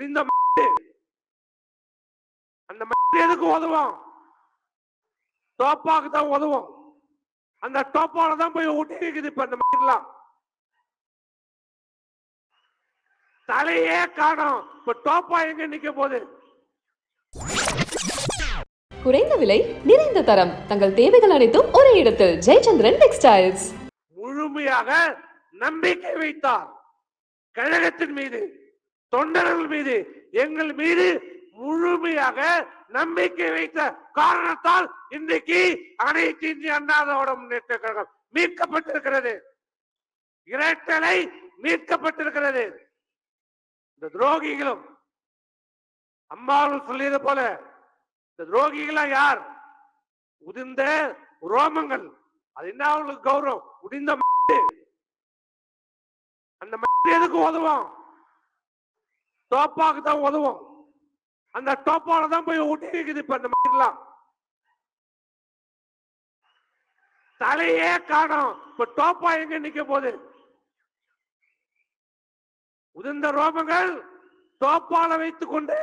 முடிந்த அந்த எதுக்கு உதவும் டோப்பாக்கு தான் உதவும். அந்த டோப்பால தான் போய் ஒட்டி இருக்குது இப்ப அந்த மாதிரிலாம் தலையே காணோம். இப்ப டோப்பா எங்க நிக்க போகுது? குறைந்த விலை நிறைந்த தரம். தங்கள் தேவைகள் அனைத்தும் ஒரே இடத்தில். ஜெயச்சந்திரன் டெக்ஸ்டைல்ஸ். முழுமையாக நம்பிக்கை வைத்தார். கழகத்தின் மீது. தொண்டர்கள் மீது எங்கள் மீது முழுமையாக நம்பிக்கை வைத்த காரணத்தால் இன்றைக்கு அனைத்து இந்திய அண்ணாதோட முன்னேற்ற கழகம் மீட்கப்பட்டிருக்கிறது. இரட்டலை மீட்கப்பட்டிருக்கிறது. இந்த துரோகிகளும் அம்மாவும் சொல்லியது போல இந்த துரோகிகளா யார்? உதிர்ந்த ரோமங்கள் அது என்ன அவங்களுக்கு கௌரவம்? உடிந்த அந்த எதுக்கு உதவும்? டோப்பாக்கு தான் உதவும். அந்த டோப்பால தான் போய் ஒட்டி இருக்குது இப்ப அந்த மாதிரிலாம் தலையே காணும். இப்ப டோப்பா எங்க நிக்க போகுது? உதிர்ந்த ரோமங்கள் தோப்பால வைத்துக் கொண்டு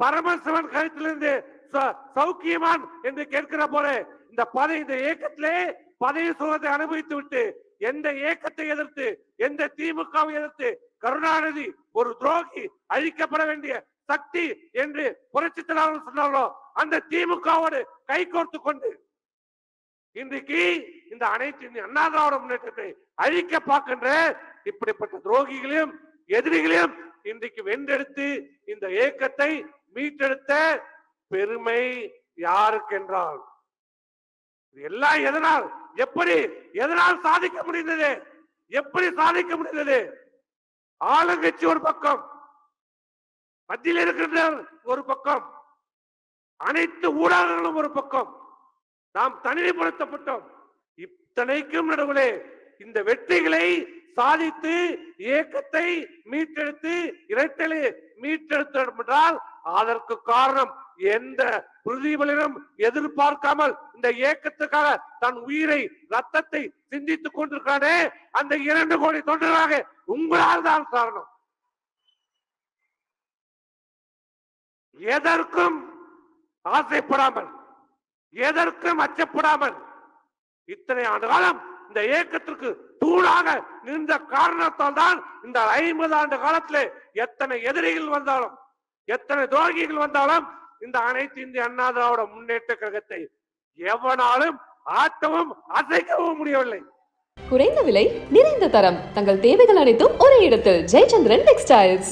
பரமசிவன் கழுத்திலிருந்து ச- சௌக்கியமான் என்று கேட்கிற போல இந்த பதவி இந்த இயக்கத்திலே பதவி சுகத்தை அனுபவித்து விட்டு எந்த இயக்கத்தை எதிர்த்து எந்த திமுகவை எதிர்த்து கருணாநிதி ஒரு துரோகி அழிக்கப்பட வேண்டிய சக்தி என்று புரட்சி தலைவர் சொன்னார்களோ அந்த திமுகவோடு கை கோர்த்து கொண்டு இன்றைக்கு இந்த அனைத்து அண்ணா திராவிட முன்னேற்றத்தை அழிக்க பார்க்கின்ற இப்படிப்பட்ட துரோகிகளையும் எதிரிகளையும் இன்றைக்கு வென்றெடுத்து இந்த இயக்கத்தை மீட்டெடுத்த பெருமை யாருக்கென்றால் எல்லாம் எதனால்? எப்படி? எதனால் சாதிக்க முடிந்தது? எப்படி சாதிக்க முடிந்தது? ஆளுங்கட்சி ஒரு பக்கம் மத்தியில் இருக்கின்ற ஒரு பக்கம் அனைத்து ஊடகங்களும் ஒரு பக்கம். நாம் தனிமைப்படுத்தப்பட்டோம். இத்தனைக்கும் நடுவிலே இந்த வெற்றிகளை சாதித்து இயக்கத்தை மீட்டெடுத்து இரட்டலை மீட்டெடுத்தோம் என்றால் அதற்கு காரணம் எந்த பிரதிபலினம் எதிர்பார்க்காமல் இந்த இயக்கத்துக்காக தன் உயிரை ரத்தத்தை சிந்தித்துக் கொண்டிருக்கானே அந்த இரண்டு கோடி தொண்டராக உங்களால் தான் காரணம் எதற்கும் ஆசைப்படாமல் எதற்கும் அச்சப்படாமல் இத்தனை ஆண்டு காலம் இந்த இயக்கத்திற்கு தூளாக நின்ற காரணத்தால் தான் இந்த ஐம்பது ஆண்டு காலத்திலே எத்தனை எதிரிகள் வந்தாலும் எத்தனை துரோகிகள் வந்தாலும் இந்த அனைத்து இந்திய அண்ணா திராவிட முன்னேற்ற கழகத்தை எவனாலும் ஆட்டவும் அசைக்கவும் முடியவில்லை. குறைந்த விலை நிறைந்த தரம். தங்கள் தேவைகள் அனைத்தும் ஒரே இடத்தில். ஜெயச்சந்திரன் டெக்ஸ்டைல்ஸ்